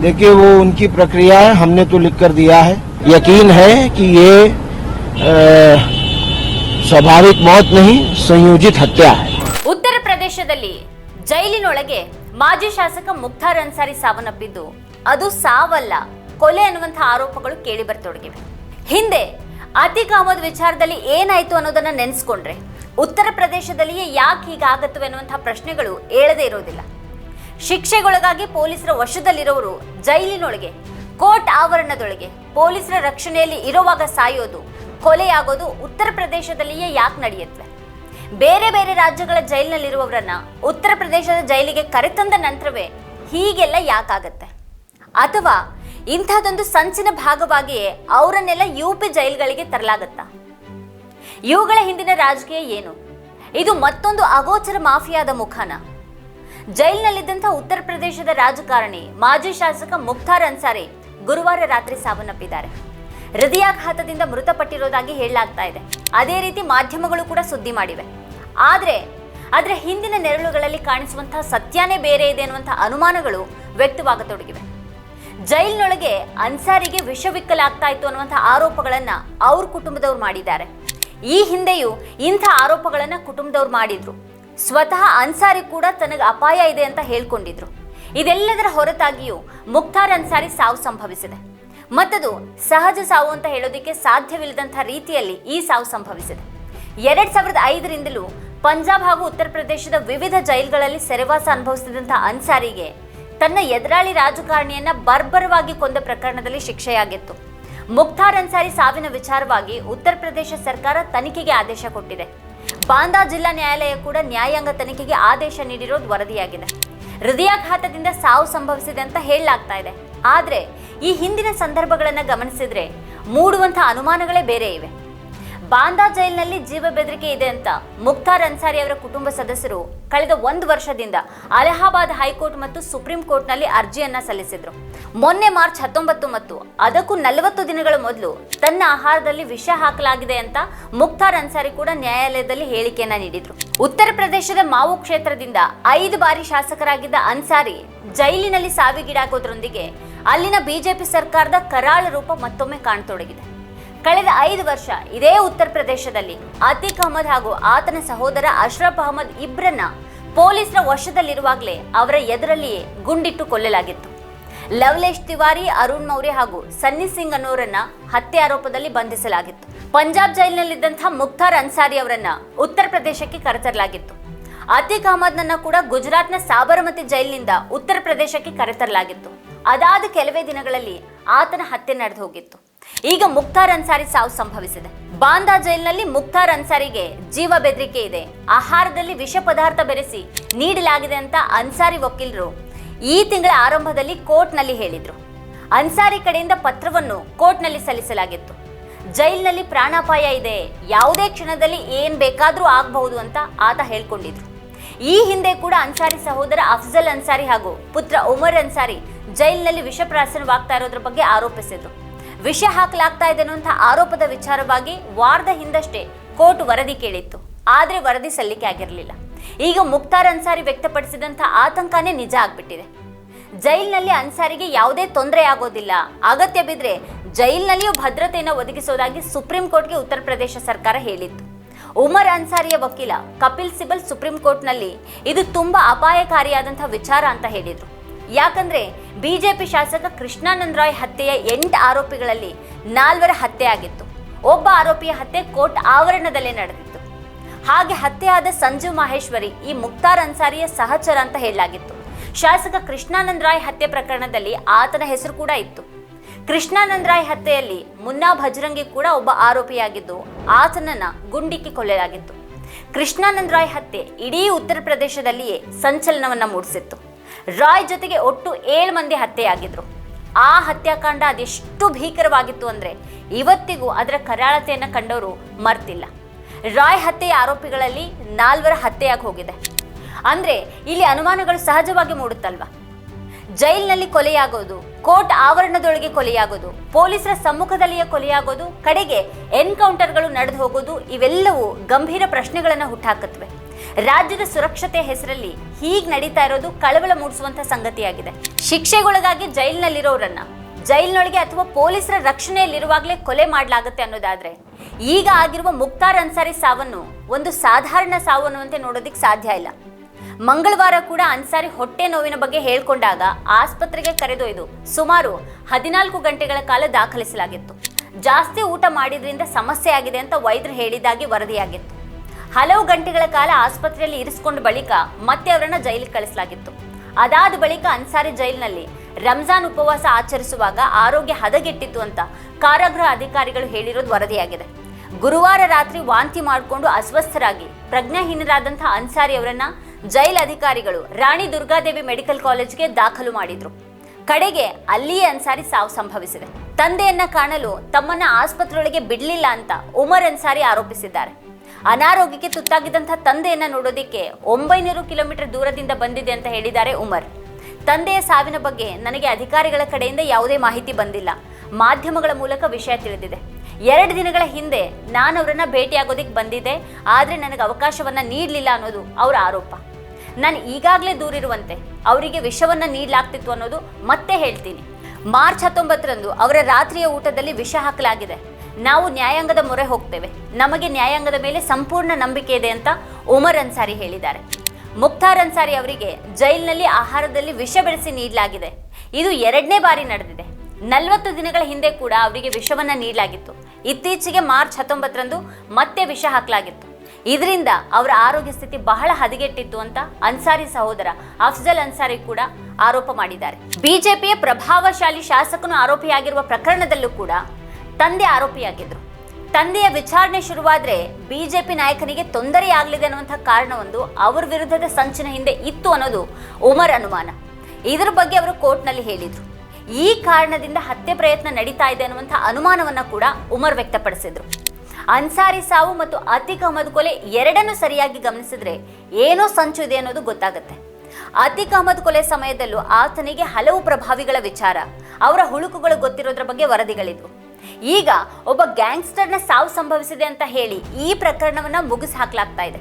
देखिए वो उनकी प्रक्रिया है हमने तो लिख कर दिया है यकीन है कि ये अ, स्वाभाविक मौत नहीं संयोजित हत्या है ಉತ್ತರ ಪ್ರದೇಶದಲ್ಲಿ ಜೈಲಿನೊಳಗೆ ಮಾಜಿ ಶಾಸಕ ಮುಖ್ತಾರ್ ಅನ್ಸಾರಿ ಸಾವನ್ನಪ್ಪಿದ್ದು ಅದು ಸಾವಲ್ಲ ಕೊಲೆ ಅನ್ನುವಂತಹ ಆರೋಪಗಳು ಕೇಳಿ ಬರ್ತೊಡಗಿವೆ ಹಿಂದೆ ಅತೀಕ್ ಅಹಮದ್ ವಿಚಾರದಲ್ಲಿ ಏನಾಯ್ತು ಅನ್ನೋದನ್ನ ನೆನೆಸ್ಕೊಂಡ್ರೆ ಉತ್ತರ ಪ್ರದೇಶದಲ್ಲಿಯೇ ಯಾಕೆ ಹೀಗಾಗತ್ತವೆ ಅನ್ನುವಂತಹ ಪ್ರಶ್ನೆಗಳು ಏಳದೇ ಇರೋದಿಲ್ಲ ಶಿಕ್ಷೆಗೊಳಗಾಗಿ ಪೊಲೀಸರ ವಶದಲ್ಲಿರೋರು ಜೈಲಿನೊಳಗೆ, ಕೋರ್ಟ್ ಆವರಣದೊಳಗೆ, ಪೊಲೀಸರ ರಕ್ಷಣೆಯಲ್ಲಿ ಇರುವಾಗ ಸಾಯೋದು, ಕೊಲೆಯಾಗೋದು ಉತ್ತರ ಪ್ರದೇಶದಲ್ಲಿಯೇ ಯಾಕೆ ನಡೆಯುತ್ತೆ? ಬೇರೆ ಬೇರೆ ರಾಜ್ಯಗಳ ಜೈಲಿನಲ್ಲಿರುವವರನ್ನ ಉತ್ತರ ಪ್ರದೇಶದ ಜೈಲಿಗೆ ಕರೆತಂದ ನಂತರವೇ ಹೀಗೆಲ್ಲ ಯಾಕಾಗತ್ತೆ ಅಥವಾ ಇಂಥದ್ದೊಂದು ಸಂಚಿನ ಭಾಗವಾಗಿಯೇ ಅವರನ್ನೆಲ್ಲ ಯು ಪಿ ಜೈಲ್ಗಳಿಗೆ ತರಲಾಗತ್ತಾ? ಇವುಗಳ ಹಿಂದಿನ ರಾಜಕೀಯ ಏನು? ಇದು ಮತ್ತೊಂದು ಅಗೋಚರ ಮಾಫಿಯಾದ ಮುಖಾನ. ಜೈಲಿನಲ್ಲಿದ್ದಂಥ ಉತ್ತರ ಪ್ರದೇಶದ ರಾಜಕಾರಣಿ ಮಾಜಿ ಶಾಸಕ ಮುಖ್ತಾರ್ ಅನ್ಸಾರಿ ಗುರುವಾರ ರಾತ್ರಿ ಸಾವನ್ನಪ್ಪಿದ್ದಾರೆ. ಹೃದಯಾಘಾತದಿಂದ ಮೃತಪಟ್ಟಿರೋದಾಗಿ ಹೇಳಲಾಗ್ತಾ ಇದೆ. ಅದೇ ರೀತಿ ಮಾಧ್ಯಮಗಳು ಕೂಡ ಸುದ್ದಿ ಮಾಡಿವೆ. ಆದರೆ ಅದರ ಹಿಂದಿನ ನೆರಳುಗಳಲ್ಲಿ ಕಾಣಿಸುವಂತಹ ಸತ್ಯನೇ ಬೇರೆ ಇದೆ ಅನ್ನುವಂಥ ಅನುಮಾನಗಳು ವ್ಯಕ್ತವಾಗತೊಡಗಿವೆ. ಜೈಲಿನೊಳಗೆ ಅನ್ಸಾರಿಗೆ ವಿಷವಿಕ್ಕಲಾಗ್ತಾ ಇತ್ತು ಅನ್ನುವಂಥ ಆರೋಪಗಳನ್ನ ಅವ್ರ ಕುಟುಂಬದವ್ರು ಮಾಡಿದ್ದಾರೆ. ಈ ಹಿಂದೆಯೂ ಇಂಥ ಆರೋಪಗಳನ್ನು ಕುಟುಂಬದವ್ರು ಮಾಡಿದ್ರು. ಸ್ವತಃ ಅನ್ಸಾರಿ ಕೂಡ ತನಗೆ ಅಪಾಯ ಇದೆ ಅಂತ ಹೇಳ್ಕೊಂಡಿದ್ರು. ಇದೆಲ್ಲದರ ಹೊರತಾಗಿಯೂ ಮುಕ್ತಾರ್ ಅನ್ಸಾರಿ ಸಾವು ಸಂಭವಿಸಿದೆ. ಮತ್ತದು ಸಹಜ ಸಾವು ಅಂತ ಹೇಳೋದಕ್ಕೆ ಸಾಧ್ಯವಿಲ್ಲದಂಥ ರೀತಿಯಲ್ಲಿ ಈ ಸಾವು ಸಂಭವಿಸಿದೆ. ಎರಡ್ ಸಾವಿರದ ಐದರಿಂದಲೂ ಪಂಜಾಬ್ ಹಾಗೂ ಉತ್ತರ ಪ್ರದೇಶದ ವಿವಿಧ ಜೈಲ್ಗಳಲ್ಲಿ ಸೆರೆವಾಸ ಅನುಭವಿಸಿದಂಥ ಅನ್ಸಾರಿಗೆ ತನ್ನ ಎದುರಾಳಿ ರಾಜಕಾರಣಿಯನ್ನ ಬರ್ಬರವಾಗಿ ಕೊಂದ ಪ್ರಕರಣದಲ್ಲಿ ಶಿಕ್ಷೆಯಾಗಿತ್ತು. ಮುಕ್ತಾರ್ ಅನ್ಸಾರಿ ಸಾವಿನ ವಿಚಾರವಾಗಿ ಉತ್ತರ ಪ್ರದೇಶ ಸರ್ಕಾರ ತನಿಖೆಗೆ ಆದೇಶ ಕೊಟ್ಟಿದೆ. ಬಾಂದಾ ಜಿಲ್ಲಾ ನ್ಯಾಯಾಲಯ ಕೂಡ ನ್ಯಾಯಾಂಗ ತನಿಖೆಗೆ ಆದೇಶ ನೀಡಿರೋದು ವರದಿಯಾಗಿದೆ. ಹೃದಯಾಘಾತದಿಂದ ಸಾವು ಸಂಭವಿಸಿದೆ ಅಂತ ಹೇಳಲಾಗ್ತಾ ಇದೆ. ಆದ್ರೆ ಈ ಹಿಂದಿನ ಸಂದರ್ಭಗಳನ್ನ ಗಮನಿಸಿದ್ರೆ ಮೂಡುವಂಥ ಅನುಮಾನಗಳೇ ಬೇರೆ ಇವೆ. ಬಾಂದಾ ಜೈಲಿನಲ್ಲಿ ಜೀವ ಬೆದರಿಕೆ ಇದೆ ಅಂತ ಮುಕ್ತಾರ್ ಅನ್ಸಾರಿ ಅವರ ಕುಟುಂಬ ಸದಸ್ಯರು ಕಳೆದ ಒಂದು ವರ್ಷದಿಂದ ಅಲಹಾಬಾದ್ ಹೈಕೋರ್ಟ್ ಮತ್ತು ಸುಪ್ರೀಂ ಕೋರ್ಟ್ನಲ್ಲಿ ಅರ್ಜಿಯನ್ನ ಸಲ್ಲಿಸಿದ್ರು. ಮೊನ್ನೆ ಮಾರ್ಚ್ ಹತ್ತೊಂಬತ್ತು ಮತ್ತು ಅದಕ್ಕೂ ನಲವತ್ತು ದಿನಗಳ ಮೊದಲು ತನ್ನ ಆಹಾರದಲ್ಲಿ ವಿಷ ಹಾಕಲಾಗಿದೆ ಅಂತ ಮುಕ್ತಾರ್ ಅನ್ಸಾರಿ ಕೂಡ ನ್ಯಾಯಾಲಯದಲ್ಲಿ ಹೇಳಿಕೆಯನ್ನ ನೀಡಿದ್ರು. ಉತ್ತರ ಪ್ರದೇಶದ ಮಾವು ಕ್ಷೇತ್ರದಿಂದ ಐದು ಬಾರಿ ಶಾಸಕರಾಗಿದ್ದ ಅನ್ಸಾರಿ ಜೈಲಿನಲ್ಲಿ ಸಾವಿಗೀಡಾಗೋದ್ರೊಂದಿಗೆ ಅಲ್ಲಿನ ಬಿಜೆಪಿ ಸರ್ಕಾರದ ಕರಾಳ ರೂಪ ಮತ್ತೊಮ್ಮೆ ಕಾಣತೊಡಗಿದೆ. ಕಳೆದ ಐದು ವರ್ಷ ಇದೇ ಉತ್ತರ ಪ್ರದೇಶದಲ್ಲಿ ಅತೀಕ್ ಅಹಮದ್ ಹಾಗೂ ಆತನ ಸಹೋದರ ಅಶ್ರಫ್ ಅಹಮದ್ ಇಬ್ಬರನ್ನ ಪೊಲೀಸರ ವಶದಲ್ಲಿರುವಾಗಲೇ ಅವರ ಎದುರಲ್ಲಿಯೇ ಗುಂಡಿಟ್ಟು ಕೊಲ್ಲಲಾಗಿತ್ತು. ಲವ್ಲೇಶ್ ತಿವಾರಿ, ಅರುಣ್ ಮೌರ್ಯ ಹಾಗೂ ಸನ್ನಿ ಸಿಂಗ್ ಅನ್ನೋರನ್ನ ಹತ್ಯೆ ಆರೋಪದಲ್ಲಿ ಬಂಧಿಸಲಾಗಿತ್ತು. ಪಂಜಾಬ್ ಜೈಲಿನಲ್ಲಿದ್ದಂಥ ಮುಕ್ತಾರ್ ಅನ್ಸಾರಿ ಅವರನ್ನ ಉತ್ತರ ಪ್ರದೇಶಕ್ಕೆ ಕರೆತರಲಾಗಿತ್ತು. ಅತೀಕ್ ಅಹಮದ್ನನ್ನ ಕೂಡ ಗುಜರಾತ್ನ ಸಾಬರಮತಿ ಜೈಲಿನಿಂದ ಉತ್ತರ ಪ್ರದೇಶಕ್ಕೆ ಕರೆತರಲಾಗಿತ್ತು. ಅದಾದ ಕೆಲವೇ ದಿನಗಳಲ್ಲಿ ಆತನ ಹತ್ಯೆ ನಡೆದು ಹೋಗಿತ್ತು. ಈಗ ಮುಕ್ತಾರ್ ಅನ್ಸಾರಿ ಸಾವು ಸಂಭವಿಸಿದೆ. ಬಾಂದಾ ಜೈಲ್ನಲ್ಲಿ ಮುಕ್ತಾರ್ ಅನ್ಸಾರಿಗೆ ಜೀವ ಬೆದರಿಕೆ ಇದೆ. ಆಹಾರದಲ್ಲಿ ವಿಷ ಪದಾರ್ಥ ಬೆರೆಸಿ ನೀಡಲಾಗಿದೆ ಅಂತ ಅನ್ಸಾರಿ ವಕೀಲರು ಈ ತಿಂಗಳ ಆರಂಭದಲ್ಲಿ ಕೋರ್ಟ್ನಲ್ಲಿ ಹೇಳಿದ್ರು. ಅನ್ಸಾರಿ ಕಡೆಯಿಂದ ಪತ್ರವನ್ನು ಕೋರ್ಟ್ನಲ್ಲಿ ಸಲ್ಲಿಸಲಾಗಿತ್ತು. ಜೈಲಿನಲ್ಲಿ ಪ್ರಾಣಾಪಾಯ ಇದೆ. ಯಾವುದೇ ಕ್ಷಣದಲ್ಲಿ ಏನ್ ಬೇಕಾದ್ರೂ ಆಗಬಹುದು ಅಂತ ಆತ ಹೇಳ್ಕೊಂಡಿದ್ರು. ಈ ಹಿಂದೆ ಕೂಡ ಅನ್ಸಾರಿ ಸಹೋದರ ಅಫ್ಜಲ್ ಅನ್ಸಾರಿ ಹಾಗೂ ಪುತ್ರ ಉಮರ್ ಅನ್ಸಾರಿ ಜೈಲಿನಲ್ಲಿ ವಿಷಪ್ರಾಸನವಾಗ್ತಾ ಇರೋದ್ರ ಬಗ್ಗೆ ಆರೋಪಿಸಿದ್ರು. ವಿಷ ಹಾಕಲಾಗ್ತಾ ಇದೆ ಅನ್ನುವಂಥ ಆರೋಪದ ವಿಚಾರವಾಗಿ ವಾರದ ಹಿಂದಷ್ಟೇ ಕೋರ್ಟ್ ವರದಿ ಕೇಳಿತ್ತು. ಆದರೆ ವರದಿ ಸಲ್ಲಿಕೆ ಆಗಿರಲಿಲ್ಲ. ಈಗ ಮುಕ್ತಾರ್ ಅನ್ಸಾರಿ ವ್ಯಕ್ತಪಡಿಸಿದಂಥ ಆತಂಕನೇ ನಿಜ ಆಗ್ಬಿಟ್ಟಿದೆ. ಜೈಲಿನಲ್ಲಿ ಅನ್ಸಾರಿಗೆ ಯಾವುದೇ ತೊಂದರೆ ಆಗೋದಿಲ್ಲ. ಅಗತ್ಯ ಬಿದ್ದರೆ ಜೈಲಿನಲ್ಲಿಯೂ ಭದ್ರತೆಯನ್ನು ಒದಗಿಸೋದಾಗಿ ಸುಪ್ರೀಂ ಕೋರ್ಟ್ಗೆ ಉತ್ತರ ಪ್ರದೇಶ ಸರ್ಕಾರ ಹೇಳಿತ್ತು. ಉಮರ್ ಅನ್ಸಾರಿಯ ವಕೀಲ ಕಪಿಲ್ ಸಿಬಲ್ ಸುಪ್ರೀಂ ಕೋರ್ಟ್ನಲ್ಲಿ ಇದು ತುಂಬಾ ಅಪಾಯಕಾರಿಯಾದಂಥ ವಿಚಾರ ಅಂತ ಹೇಳಿದ್ರು. ಯಾಕಂದ್ರೆ ಬಿಜೆಪಿ ಶಾಸಕ ಕೃಷ್ಣಾನಂದ ರಾಯ್ ಹತ್ಯೆಯ ಎಂಟು ಆರೋಪಿಗಳಲ್ಲಿ ನಾಲ್ವರ ಹತ್ಯೆ ಆಗಿತ್ತು ಒಬ್ಬ ಆರೋಪಿಯ ಹತ್ಯೆ ಕೋರ್ಟ್ ಆವರಣದಲ್ಲೇ ನಡೆದಿತ್ತು. ಹಾಗೆ ಹತ್ಯೆಯಾದ ಸಂಜು ಮಹೇಶ್ವರಿ ಈ ಮುಕ್ತಾರ್ ಅನ್ಸಾರಿಯ ಸಹಚರ ಅಂತ ಹೇಳಲಾಗಿತ್ತು. ಶಾಸಕ ಕೃಷ್ಣಾನಂದ ರಾಯ್ ಹತ್ಯೆ ಪ್ರಕರಣದಲ್ಲಿ ಆತನ ಹೆಸರು ಕೂಡ ಇತ್ತು. ಕೃಷ್ಣಾನಂದ ರಾಯ್ ಹತ್ಯೆಯಲ್ಲಿ ಮುನ್ನಾ ಭಜರಂಗಿ ಕೂಡ ಒಬ್ಬ ಆರೋಪಿಯಾಗಿದ್ದು ಆತನನ್ನ ಗುಂಡಿಕ್ಕಿ ಕೊಲ್ಲಲಾಗಿತ್ತು. ಕೃಷ್ಣಾನಂದ ರಾಯ್ ಹತ್ಯೆ ಇಡೀ ಉತ್ತರ ಪ್ರದೇಶದಲ್ಲಿಯೇ ಸಂಚಲನವನ್ನ ಮೂಡಿಸಿತ್ತು. ರಾಯ್ ಜೊತೆಗೆ ಒಟ್ಟು ಏಳು ಮಂದಿ ಹತ್ಯೆಯಾಗಿದ್ರು. ಆ ಹತ್ಯಾಕಾಂಡ ಅದೆಷ್ಟು ಭೀಕರವಾಗಿತ್ತು ಅಂದ್ರೆ ಇವತ್ತಿಗೂ ಅದರ ಕರಾಳತೆಯನ್ನು ಕಂಡವರು ಮರ್ತಿಲ್ಲ. ರಾಯ್ ಹತ್ಯೆಯ ಆರೋಪಿಗಳಲ್ಲಿ ನಾಲ್ವರ ಹತ್ಯೆಯಾಗಿ ಹೋಗಿದೆ. ಅಂದ್ರೆ ಇಲ್ಲಿ ಅನುಮಾನಗಳು ಸಹಜವಾಗಿ ಮೂಡುತ್ತಲ್ವಾ? ಜೈಲಿನಲ್ಲಿ ಕೊಲೆಯಾಗೋದು, ಕೋರ್ಟ್ ಆವರಣದೊಳಗೆ ಕೊಲೆಯಾಗೋದು, ಪೊಲೀಸರ ಸಮ್ಮುಖದಲ್ಲಿಯೇ ಕೊಲೆಯಾಗೋದು, ಕಡೆಗೆ ಎನ್ಕೌಂಟರ್ಗಳು ನಡೆದು ಹೋಗೋದು, ಇವೆಲ್ಲವೂ ಗಂಭೀರ ಪ್ರಶ್ನೆಗಳನ್ನು ಹುಟ್ಟಾಕತ್ವೆ ರಾಜ್ಯದ ಸುರಕ್ಷತೆ ಹೆಸರಲ್ಲಿ ಹೀಗ್ ನಡೀತಾ ಇರೋದು ಕಳವಳ ಮೂಡಿಸುವಂತ ಸಂಗತಿಯಾಗಿದೆ. ಶಿಕ್ಷೆಗೊಳಗಾಗಿ ಜೈಲಿನಲ್ಲಿರೋರನ್ನ, ಜೈಲಿನೊಳಗೆ ಅಥವಾ ಪೊಲೀಸರ ರಕ್ಷಣೆಯಲ್ಲಿರುವಾಗಲೇ ಕೊಲೆ ಮಾಡಲಾಗುತ್ತೆ ಅನ್ನೋದಾದ್ರೆ, ಈಗ ಆಗಿರುವ ಮುಕ್ತಾರ್ ಅನ್ಸಾರಿ ಸಾವನ್ನು ಒಂದು ಸಾಧಾರಣ ಸಾವು ಅನ್ನುವಂತೆ ನೋಡೋದಿಕ್ ಸಾಧ್ಯ ಇಲ್ಲ. ಮಂಗಳವಾರ ಕೂಡ ಅನ್ಸಾರಿ ಹೊಟ್ಟೆ ನೋವಿನ ಬಗ್ಗೆ ಹೇಳ್ಕೊಂಡಾಗ ಆಸ್ಪತ್ರೆಗೆ ಕರೆದೊಯ್ದು ಸುಮಾರು ಹದಿನಾಲ್ಕು ಗಂಟೆಗಳ ಕಾಲ ದಾಖಲಿಸಲಾಗಿತ್ತು. ಜಾಸ್ತಿ ಊಟ ಮಾಡಿದ್ರಿಂದ ಸಮಸ್ಯೆ ಆಗಿದೆ ಅಂತ ವೈದ್ಯರು ಹೇಳಿದಾಗಿ ವರದಿಯಾಗಿತ್ತು. ಹಲವು ಗಂಟೆಗಳ ಕಾಲ ಆಸ್ಪತ್ರೆಯಲ್ಲಿ ಇರಿಸಿಕೊಂಡ ಬಳಿಕ ಮತ್ತೆ ಅವರನ್ನ ಜೈಲಿಗೆ ಕಳಿಸಲಾಗಿತ್ತು. ಅದಾದ ಬಳಿಕ ಅನ್ಸಾರಿ ಜೈಲಿನಲ್ಲಿ ರಂಜಾನ್ ಉಪವಾಸ ಆಚರಿಸುವಾಗ ಆರೋಗ್ಯ ಹದಗೆಟ್ಟಿತ್ತು ಅಂತ ಕಾರಾಗೃಹ ಅಧಿಕಾರಿಗಳು ಹೇಳಿರೋದು ವರದಿಯಾಗಿದೆ. ಗುರುವಾರ ರಾತ್ರಿ ವಾಂತಿ ಮಾಡಿಕೊಂಡು ಅಸ್ವಸ್ಥರಾಗಿ ಪ್ರಜ್ಞಾಹೀನರಾದಂತಹ ಅನ್ಸಾರಿ ಅವರನ್ನ ಜೈಲ್ ಅಧಿಕಾರಿಗಳು ರಾಣಿ ದುರ್ಗಾದೇವಿ ಮೆಡಿಕಲ್ ಕಾಲೇಜ್ಗೆ ದಾಖಲು ಮಾಡಿದ್ರು. ಕಡೆಗೆ ಅಲ್ಲಿಯೇ ಅನ್ಸಾರಿ ಸಾವು ಸಂಭವಿಸಿದೆ. ತಂದೆಯನ್ನ ಕಾಣಲು ತಮ್ಮನ್ನ ಆಸ್ಪತ್ರೆಯೊಳಗೆ ಬಿಡಲಿಲ್ಲ ಅಂತ ಉಮರ್ ಅನ್ಸಾರಿ ಆರೋಪಿಸಿದ್ದಾರೆ. ಅನಾರೋಗ್ಯಕ್ಕೆ ತುತ್ತಾಗಿದ್ದಂಥ ತಂದೆಯನ್ನು ನೋಡೋದಿಕ್ಕೆ ಒಂಬೈನೂರು ಕಿಲೋಮೀಟರ್ ದೂರದಿಂದ ಬಂದಿದೆ ಅಂತ ಹೇಳಿದ್ದಾರೆ ಉಮರ್. ತಂದೆಯ ಸಾವಿನ ಬಗ್ಗೆ ನನಗೆ ಅಧಿಕಾರಿಗಳ ಕಡೆಯಿಂದ ಯಾವುದೇ ಮಾಹಿತಿ ಬಂದಿಲ್ಲ. ಮಾಧ್ಯಮಗಳ ಮೂಲಕ ವಿಷಯ ತಿಳಿದಿದೆ. ಎರಡು ದಿನಗಳ ಹಿಂದೆ ನಾನು ಅವರನ್ನ ಭೇಟಿಯಾಗೋದಿಕ್ ಬಂದಿದ್ದೆ. ಆದರೆ ನನಗೆ ಅವಕಾಶವನ್ನ ನೀಡಲಿಲ್ಲ ಅನ್ನೋದು ಅವರ ಆರೋಪ. ನಾನು ಈಗಾಗಲೇ ದೂರಿರುವಂತೆ ಅವರಿಗೆ ವಿಷವನ್ನ ನೀಡಲಾಗ್ತಿತ್ತು ಅನ್ನೋದು ಮತ್ತೆ ಹೇಳ್ತೀನಿ. ಮಾರ್ಚ್ ಹತ್ತೊಂಬತ್ತರಂದು ಅವರ ರಾತ್ರಿಯ ಊಟದಲ್ಲಿ ವಿಷ ಹಾಕಲಾಗಿದೆ. ನಾವು ನ್ಯಾಯಾಂಗದ ಮೊರೆ ಹೋಗ್ತೇವೆ. ನಮಗೆ ನ್ಯಾಯಾಂಗದ ಮೇಲೆ ಸಂಪೂರ್ಣ ನಂಬಿಕೆ ಇದೆ ಅಂತ ಉಮರ್ ಅನ್ಸಾರಿ ಹೇಳಿದ್ದಾರೆ. ಮುಕ್ತಾರ್ ಅನ್ಸಾರಿ ಅವರಿಗೆ ಜೈಲಿನಲ್ಲಿ ಆಹಾರದಲ್ಲಿ ವಿಷ ಬೆಳೆಸಿ ನೀಡಲಾಗಿದೆ. ಇದು ಎರಡನೇ ಬಾರಿ ನಡೆದಿದೆ. ನಲವತ್ತು ದಿನಗಳ ಹಿಂದೆ ಕೂಡ ಅವರಿಗೆ ವಿಷವನ್ನ ನೀಡಲಾಗಿತ್ತು. ಇತ್ತೀಚೆಗೆ ಮಾರ್ಚ್ ಹತ್ತೊಂಬತ್ತರಂದು ಮತ್ತೆ ವಿಷ ಹಾಕಲಾಗಿತ್ತು. ಇದರಿಂದ ಅವರ ಆರೋಗ್ಯ ಸ್ಥಿತಿ ಬಹಳ ಹದಗೆಟ್ಟಿತ್ತು ಅಂತ ಅನ್ಸಾರಿ ಸಹೋದರ ಅಫ್ಜಲ್ ಅನ್ಸಾರಿ ಕೂಡ ಆರೋಪ ಮಾಡಿದ್ದಾರೆ. ಬಿಜೆಪಿಯ ಪ್ರಭಾವಶಾಲಿ ಶಾಸಕನು ಆರೋಪಿಯಾಗಿರುವ ಪ್ರಕರಣದಲ್ಲೂ ಕೂಡ ತಂದೆ ಆರೋಪಿಯಾಗಿದ್ರು. ತಂದೆಯ ವಿಚಾರಣೆ ಶುರುವಾದ್ರೆ ಬಿಜೆಪಿ ನಾಯಕನಿಗೆ ತೊಂದರೆಯಾಗಲಿದೆ ಅನ್ನುವಂಥ ಕಾರಣವೊಂದು ಅವರ ವಿರುದ್ಧದ ಸಂಚಿನ ಹಿಂದೆ ಇತ್ತು ಅನ್ನೋದು ಉಮರ್ ಅನುಮಾನ. ಇದರ ಬಗ್ಗೆ ಅವರು ಕೋರ್ಟ್ನಲ್ಲಿ ಹೇಳಿದರು. ಈ ಕಾರಣದಿಂದ ಹತ್ಯೆ ಪ್ರಯತ್ನ ನಡೀತಾ ಇದೆ ಅನ್ನುವಂಥ ಅನುಮಾನವನ್ನ ಕೂಡ ಉಮರ್ ವ್ಯಕ್ತಪಡಿಸಿದ್ರು. ಅನ್ಸಾರಿ ಸಾವು ಮತ್ತು ಅತಿಕ್ ಅಹಮದ್ ಕೊಲೆ ಎರಡನ್ನೂ ಸರಿಯಾಗಿ ಗಮನಿಸಿದ್ರೆ ಏನೋ ಸಂಚು ಇದೆ ಅನ್ನೋದು ಗೊತ್ತಾಗುತ್ತೆ. ಅತಿಕ್ ಅಹಮದ್ ಕೊಲೆ ಸಮಯದಲ್ಲೂ ಆತನಿಗೆ ಹಲವು ಪ್ರಭಾವಿಗಳ ವಿಚಾರ, ಅವರ ಹುಳುಕುಗಳು ಗೊತ್ತಿರೋದ್ರ ಬಗ್ಗೆ ವರದಿಗಳಿದ್ವು. ಈಗ ಒಬ್ಬ ಗ್ಯಾಂಗ್ಸ್ಟರ್ನ ಸಾವು ಸಂಭವಿಸಿದೆ ಅಂತ ಹೇಳಿ ಈ ಪ್ರಕರಣವನ್ನ ಮುಗಿಸಿ ಹಾಕಲಾಗ್ತಾ ಇದೆ.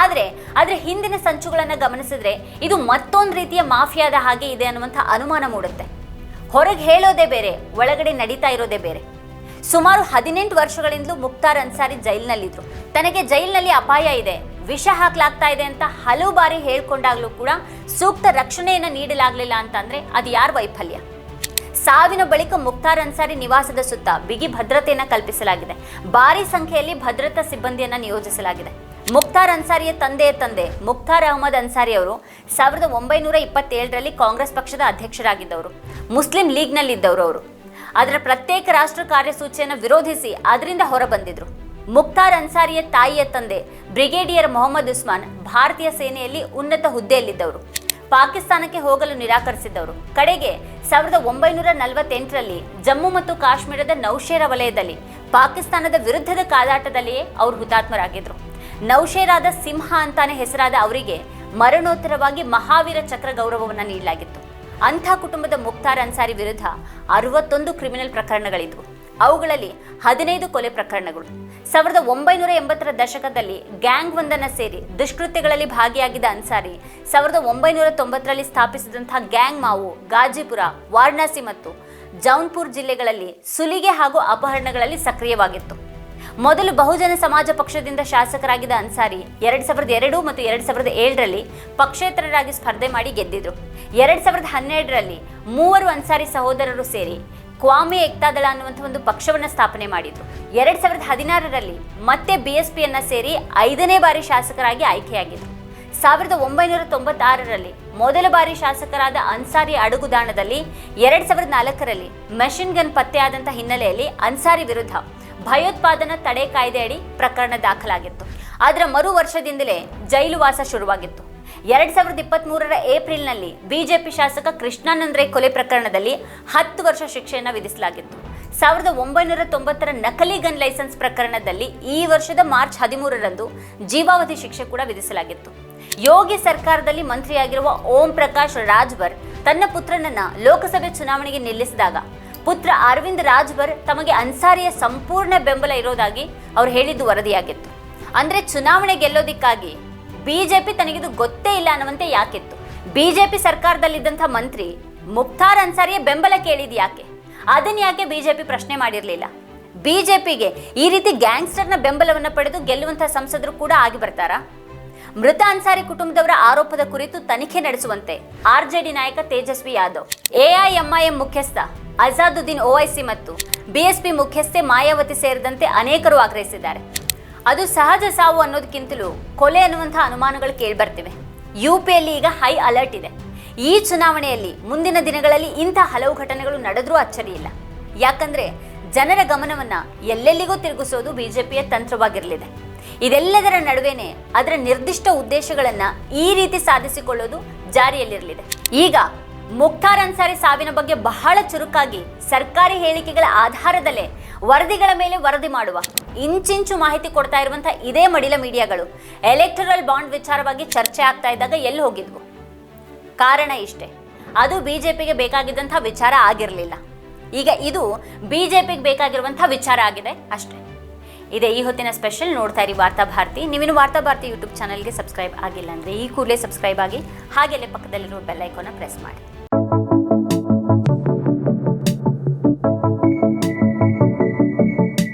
ಆದ್ರೆ ಅದ್ರ ಹಿಂದಿನ ಸಂಚುಗಳನ್ನ ಗಮನಿಸಿದ್ರೆ ಇದು ಮತ್ತೊಂದು ರೀತಿಯ ಮಾಫಿಯಾದ ಹಾಗೆ ಇದೆ ಅನ್ನುವಂಥ ಅನುಮಾನ ಮೂಡುತ್ತೆ. ಹೊರಗೆ ಹೇಳೋದೇ ಬೇರೆ, ಒಳಗಡೆ ನಡೀತಾ ಇರೋದೇ ಬೇರೆ. ಸುಮಾರು ಹದಿನೆಂಟು ವರ್ಷಗಳಿಂದಲೂ ಮುಕ್ತಾರ್ ಅನ್ಸಾರಿ ಜೈಲಿನಲ್ಲಿದ್ರು. ತನಗೆ ಜೈಲಿನಲ್ಲಿ ಅಪಾಯ ಇದೆ, ವಿಷ ಹಾಕ್ಲಾಗ್ತಾ ಇದೆ ಅಂತ ಹಲವು ಬಾರಿ ಹೇಳ್ಕೊಂಡಾಗ್ಲೂ ಕೂಡ ಸೂಕ್ತ ರಕ್ಷಣೆಯನ್ನ ನೀಡಲಾಗಲಿಲ್ಲ ಅಂತಂದ್ರೆ ಅದು ಯಾರ ವೈಫಲ್ಯ? ಸಾವಿನ ಬಳಿಕ ಮುಕ್ತಾರ್ ಅನ್ಸಾರಿ ನಿವಾಸದ ಸುತ್ತ ಬಿಗಿ ಭದ್ರತೆಯನ್ನು ಕಲ್ಪಿಸಲಾಗಿದೆ. ಭಾರಿ ಸಂಖ್ಯೆಯಲ್ಲಿ ಭದ್ರತಾ ಸಿಬ್ಬಂದಿಯನ್ನು ನಿಯೋಜಿಸಲಾಗಿದೆ. ಮುಕ್ತಾರ್ ಅನ್ಸಾರಿಯ ತಂದೆಯ ತಂದೆ ಮುಕ್ತಾರ್ ಅಹಮದ್ ಅನ್ಸಾರಿ ಅವರು ಸಾವಿರದ ಒಂಬೈನೂರ ಇಪ್ಪತ್ತೇಳರಲ್ಲಿ ಕಾಂಗ್ರೆಸ್ ಪಕ್ಷದ ಅಧ್ಯಕ್ಷರಾಗಿದ್ದವರು. ಮುಸ್ಲಿಂ ಲೀಗ್ನಲ್ಲಿದ್ದವರು ಅವರು. ಅದರ ಪ್ರತ್ಯೇಕ ರಾಷ್ಟ್ರ ಕಾರ್ಯಸೂಚಿಯನ್ನು ವಿರೋಧಿಸಿ ಅದರಿಂದ ಹೊರಬಂದಿದ್ರು. ಮುಕ್ತಾರ್ ಅನ್ಸಾರಿಯ ತಾಯಿಯ ತಂದೆ ಬ್ರಿಗೇಡಿಯರ್ ಮೊಹಮ್ಮದ್ ಉಸ್ಮಾನ್ ಭಾರತೀಯ ಸೇನೆಯಲ್ಲಿ ಉನ್ನತ ಹುದ್ದೆಯಲ್ಲಿದ್ದವರು. ಪಾಕಿಸ್ತಾನಕ್ಕೆ ಹೋಗಲು ನಿರಾಕರಿಸಿದ್ದವರು. ಕಡೆಗೆ ಸಾವಿರದ ಒಂಬೈನೂರ ನಲವತ್ತೆಂಟರಲ್ಲಿ ಜಮ್ಮು ಮತ್ತು ಕಾಶ್ಮೀರದ ನೌಶೇರ ವಲಯದಲ್ಲಿ ಪಾಕಿಸ್ತಾನದ ವಿರುದ್ಧದ ಕಾದಾಟದಲ್ಲಿಯೇ ಅವರು ಹುತಾತ್ಮರಾಗಿದ್ದರು ನೌಶೇರಾದ ಸಿಂಹ ಅಂತಾನೆ ಹೆಸರಾದ ಅವರಿಗೆ ಮರಣೋತ್ತರವಾಗಿ ಮಹಾವೀರ ಚಕ್ರ ಗೌರವವನ್ನು ನೀಡಲಾಗಿತ್ತು. ಅಂಥ ಕುಟುಂಬದ ಮುಕ್ತಾರ್ ಅನ್ಸಾರಿ ವಿರುದ್ಧ ಅರವತ್ತೊಂದು ಕ್ರಿಮಿನಲ್ ಪ್ರಕರಣಗಳಿದ್ವು. ಅವುಗಳಲ್ಲಿ ಹದಿನೈದು ಕೊಲೆ ಪ್ರಕರಣಗಳು. ಸಾವಿರದ ಒಂಬೈನೂರ ಎಂಬತ್ತರ ದಶಕದಲ್ಲಿ ಗ್ಯಾಂಗ್ ಒಂದನ್ನು ಸೇರಿ ದುಷ್ಕೃತ್ಯಗಳಲ್ಲಿ ಭಾಗಿಯಾಗಿದ್ದ ಅನ್ಸಾರಿ ಸಾವಿರದ ಒಂಬೈನೂರ ತೊಂಬತ್ತರಲ್ಲಿ ಸ್ಥಾಪಿಸಿದಂತಹ ಗ್ಯಾಂಗ್ ಮಾವು ಗಾಜಿಪುರ, ವಾರಣಾಸಿ ಮತ್ತು ಜೌನ್ಪುರ್ ಜಿಲ್ಲೆಗಳಲ್ಲಿ ಸುಲಿಗೆ ಹಾಗೂ ಅಪಹರಣಗಳಲ್ಲಿ ಸಕ್ರಿಯವಾಗಿತ್ತು. ಮೊದಲು ಬಹುಜನ ಸಮಾಜ ಪಕ್ಷದಿಂದ ಶಾಸಕರಾಗಿದ್ದ ಅನ್ಸಾರಿ ಎರಡ್ ಸಾವಿರದ ಎರಡು ಮತ್ತು ಎರಡ್ ಸಾವಿರದ ಏಳರಲ್ಲಿ ಪಕ್ಷೇತರರಾಗಿ ಸ್ಪರ್ಧೆ ಮಾಡಿ ಗೆದ್ದಿದ್ರು. ಎರಡ್ ಸಾವಿರದ ಹನ್ನೆರಡರಲ್ಲಿ ಮೂವರು ಅನ್ಸಾರಿ ಸಹೋದರರು ಸೇರಿ ಕ್ವಾಮೆ ಏಕ್ತಾದಳ ಅನ್ನುವಂಥ ಒಂದು ಪಕ್ಷವನ್ನು ಸ್ಥಾಪನೆ ಮಾಡಿದ್ರು. ಎರಡು ಸಾವಿರದ ಹದಿನಾರರಲ್ಲಿ ಮತ್ತೆ ಬಿ ಎಸ್ ಪಿಯನ್ನು ಸೇರಿ ಐದನೇ ಬಾರಿ ಶಾಸಕರಾಗಿ ಆಯ್ಕೆಯಾಗಿದ್ರು. ಸಾವಿರದ ಒಂಬೈನೂರ ತೊಂಬತ್ತಾರರಲ್ಲಿ ಮೊದಲ ಬಾರಿ ಶಾಸಕರಾದ ಅನ್ಸಾರಿ ಅಡುಗುದಾಣದಲ್ಲಿ, ಎರಡು ಸಾವಿರದ ನಾಲ್ಕರಲ್ಲಿ ಮೆಷಿನ್ ಗನ್ ಪತ್ತೆಯಾದಂಥ ಹಿನ್ನೆಲೆಯಲ್ಲಿ ಅನ್ಸಾರಿ ವಿರುದ್ಧ ಭಯೋತ್ಪಾದನಾ ತಡೆ ಕಾಯ್ದೆಯಡಿ ಪ್ರಕರಣ ದಾಖಲಾಗಿತ್ತು. ಅದರ ಮರು ವರ್ಷದಿಂದಲೇ ಜೈಲುವಾಸ ಶುರುವಾಗಿತ್ತು. ಎರಡ್ ಸಾವಿರದ ಇಪ್ಪತ್ತ್ ಮೂರರ ಏಪ್ರಿಲ್ನಲ್ಲಿ ಬಿಜೆಪಿ ಶಾಸಕ ಕೃಷ್ಣಾನಂದ್ ರೈ ಕೊಲೆ ಪ್ರಕರಣದಲ್ಲಿ ಹತ್ತು ವರ್ಷ ಶಿಕ್ಷೆಯನ್ನು ವಿಧಿಸಲಾಗಿತ್ತು. ಸಾವಿರದ ಒಂಬೈನೂರ ತೊಂಬತ್ತರ ನಕಲಿ ಗನ್ ಲೈಸೆನ್ಸ್ ಪ್ರಕರಣದಲ್ಲಿ ಈ ವರ್ಷದ ಮಾರ್ಚ್ ಹದಿಮೂರರಂದು ಜೀವಾವಧಿ ಶಿಕ್ಷೆ ಕೂಡ ವಿಧಿಸಲಾಗಿತ್ತು. ಯೋಗಿ ಸರ್ಕಾರದಲ್ಲಿ ಮಂತ್ರಿಯಾಗಿರುವ ಓಂ ಪ್ರಕಾಶ್ ರಾಜ್ಭರ್ ತನ್ನ ಪುತ್ರನನ್ನ ಲೋಕಸಭೆ ಚುನಾವಣೆಗೆ ನಿಲ್ಲಿಸಿದಾಗ ಪುತ್ರ ಅರವಿಂದ್ ರಾಜ್ಭರ್ ತಮಗೆ ಅನ್ಸಾರಿಯ ಸಂಪೂರ್ಣ ಬೆಂಬಲ ಇರೋದಾಗಿ ಅವ್ರು ಹೇಳಿದ್ದು ವರದಿಯಾಗಿತ್ತು. ಅಂದ್ರೆ ಚುನಾವಣೆ ಗೆಲ್ಲೋದಿಕ್ಕಾಗಿ ಬಿಜೆಪಿ ತನಗಿದು ಗೊತ್ತೇ ಇಲ್ಲ ಅನ್ನುವಂತೆ ಯಾಕಿತ್ತು? ಬಿಜೆಪಿ ಸರ್ಕಾರದಲ್ಲಿದ್ದಂಥ ಮಂತ್ರಿ ಮುಕ್ತಾರ್ ಅನ್ಸಾರಿಯ ಬೆಂಬಲ ಕೇಳಿದ್ ಯಾಕೆ? ಅದನ್ನ ಯಾಕೆ ಬಿಜೆಪಿ ಪ್ರಶ್ನೆ ಮಾಡಿರಲಿಲ್ಲ? ಬಿಜೆಪಿಗೆ ಈ ರೀತಿ ಗ್ಯಾಂಗ್ಸ್ಟರ್ನ ಬೆಂಬಲವನ್ನು ಪಡೆದು ಗೆಲ್ಲುವಂತಹ ಸಂಸದರು ಕೂಡ ಆಗಿ ಬರ್ತಾರಾ? ಮೃತ ಅನ್ಸಾರಿ ಕುಟುಂಬದವರ ಆರೋಪದ ಕುರಿತು ತನಿಖೆ ನಡೆಸುವಂತೆ ಆರ್ಜೆಡಿ ನಾಯಕ ತೇಜಸ್ವಿ ಯಾದವ್ ಎಐಎಂಐಎಂ ಮುಖ್ಯಸ್ಥ ಅಜಾದುದ್ದೀನ್ ಓವೈಸಿ ಮತ್ತು ಬಿಎಸ್ಪಿ ಮುಖ್ಯಸ್ಥೆ ಮಾಯಾವತಿ ಸೇರಿದಂತೆ ಅನೇಕರು ಆಗ್ರಹಿಸಿದ್ದಾರೆ. ಅದು ಸಹಜ ಸಾವು ಅನ್ನೋದಕ್ಕಿಂತಲೂ ಕೊಲೆ ಅನ್ನುವಂಥ ಅನುಮಾನಗಳು ಕೇಳಿಬರ್ತಿವೆ. ಯುಪಿಯಲ್ಲಿ ಈಗ ಹೈ ಅಲರ್ಟ್ ಇದೆ. ಈ ಚುನಾವಣೆಯಲ್ಲಿ ಮುಂದಿನ ದಿನಗಳಲ್ಲಿ ಇಂಥ ಹಲವು ಘಟನೆಗಳು ನಡೆದ್ರೂ ಅಚ್ಚರಿ ಇಲ್ಲ. ಯಾಕಂದ್ರೆ ಜನರ ಗಮನವನ್ನ ಎಲ್ಲೆಲ್ಲಿಗೂ ತಿರುಗಿಸೋದು ಬಿಜೆಪಿಯ ತಂತ್ರವಾಗಿರಲಿದೆ. ಇದೆಲ್ಲದರ ನಡುವೆನೆ ಅದರ ನಿರ್ದಿಷ್ಟ ಉದ್ದೇಶಗಳನ್ನ ಈ ರೀತಿ ಸಾಧಿಸಿಕೊಳ್ಳೋದು ಜಾರಿಯಲ್ಲಿರಲಿದೆ. ಈಗ ಮುಕ್ತಾರ್ ಅನ್ಸಾರಿ ಸಾವಿನ ಬಗ್ಗೆ ಬಹಳ ಚುರುಕಾಗಿ ಸರ್ಕಾರಿ ಹೇಳಿಕೆಗಳ ಆಧಾರದಲ್ಲೇ ವರದಿಗಳ ಮೇಲೆ ವರದಿ ಮಾಡುವ, ಇಂಚಿಂಚು ಮಾಹಿತಿ ಕೊಡ್ತಾ ಇರುವಂತಹ ಇದೇ ಮಡಿಲ ಮೀಡಿಯಾಗಳು. ಎಲೆಕ್ಟರಲ್ ಬಾಂಡ್ ವಿಚಾರವಾಗಿ ಚರ್ಚೆ ಆಗ್ತಾ ಇದ್ದಾಗ ಎಲ್ಲಿ ಹೋಗಿದ್ವು? ಕಾರಣ ಇಷ್ಟೇ. ಅದು ಬಿಜೆಪಿಗೆ ಬೇಕಾಗಿದ್ದಂಥ ವಿಚಾರ ಆಗಿರಲಿಲ್ಲ. ಈಗ ಇದು ಬಿಜೆಪಿಗೆ ಬೇಕಾಗಿರುವಂಥ ವಿಚಾರ ಆಗಿದೆ ಅಷ್ಟೇ. ಇದೆ ಈ ಹೊತ್ತಿನ ಸ್ಪೆಷಲ್ ನೋಡ್ತಾ ಇರಿ ವಾರ್ತಾ ಭಾರತಿ. ನೀವಿನ್ನು ವಾರ್ತಾ ಭಾರತಿ ಯೂಟ್ಯೂಬ್ ಚಾನಲ್ಗೆ ಸಬ್ಸ್ಕ್ರೈಬ್ ಆಗಿಲ್ಲ ಅಂದರೆ ಈ ಕೂಡಲೇ ಸಬ್ಸ್ಕ್ರೈಬ್ ಆಗಿ ಹಾಗೆಲ್ಲೇ ಪಕ್ಕದಲ್ಲಿರುವ ಬೆಲ್ ಐಕಾನ ಪ್ರೆಸ್ ಮಾಡಿ.